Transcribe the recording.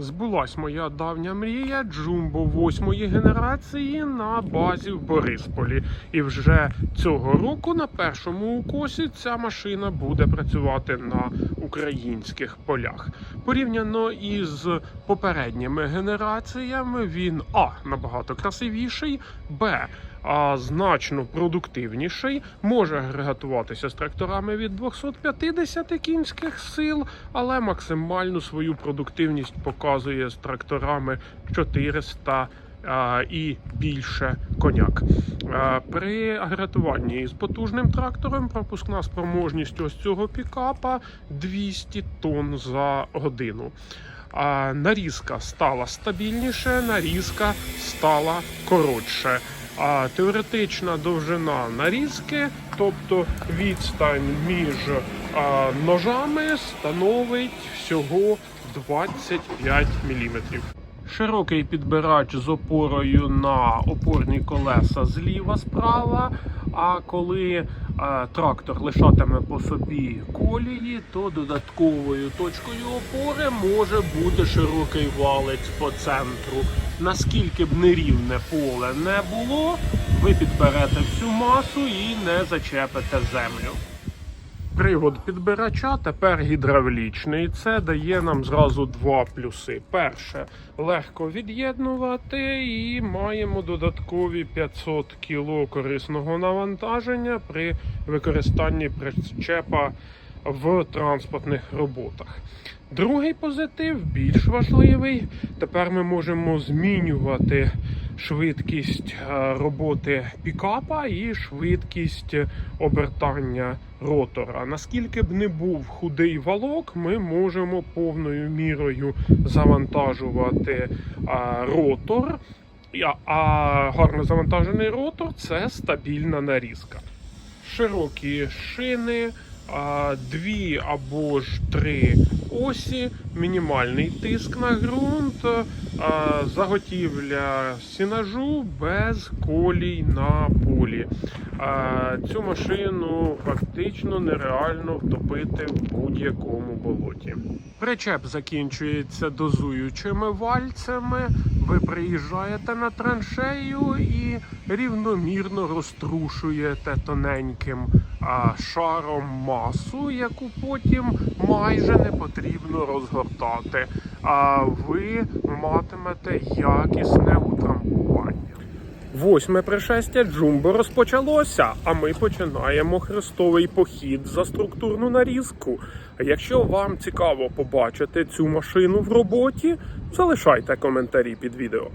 Збулась моя давня мрія Джумбо восьмої генерації на базі в Борисполі. І вже цього року на першому укосі ця машина буде працювати на українських полях. Порівняно із попередніми генераціями, він а набагато красивіший, б а значно продуктивніший, може агрегатуватися з тракторами від 250 кінських сил, але максимальну свою продуктивність показує з тракторами 400 і більше коняк. При агрегатуванні з потужним трактором пропускна спроможність ось цього пікапа 200 тонн за годину. Нарізка стала стабільніше, нарізка стала коротше. А теоретична довжина нарізки, тобто відстань між а, ножами, становить всього 25 мм. Широкий підбирач з опорою на опорні колеса зліва справа. А коли е, трактор лишатиме по собі колії, то додатковою точкою опори може бути широкий валець по центру. Наскільки б нерівне поле не було, ви підберете всю масу і не зачепите землю. Привод підбирача тепер гідравлічний. Це дає нам зразу два плюси. Перше, легко від'єднувати і маємо додаткові 500 кг корисного навантаження при використанні причепа в транспортних роботах. Другий позитив більш важливий. Тепер ми можемо змінювати швидкість е, роботи пікапа і швидкість обертання ротора. Наскільки б не був худий валок, ми можемо повною мірою завантажувати е, ротор. А а гарно завантажений ротор це стабільна нарізка. Широкі шини, дві або ж три осі, мінімальний тиск на ґрунт, заготівля сінажу без колій на полі. Цю машину фактично нереально втопити в будь-якому болоті. Причеп закінчується дозуючими вальцями. Ви приїжджаєте на траншею і рівномірно розтрушуєте тоненьким шаром масу, яку потім майже не потрібно розгортати. А ви матимете якісне утрамбування. Восьме пришестя Джумбо розпочалося, а ми починаємо хрестовий похід за структурну нарізку. Якщо вам цікаво побачити цю машину в роботі, залишайте коментарі під відео.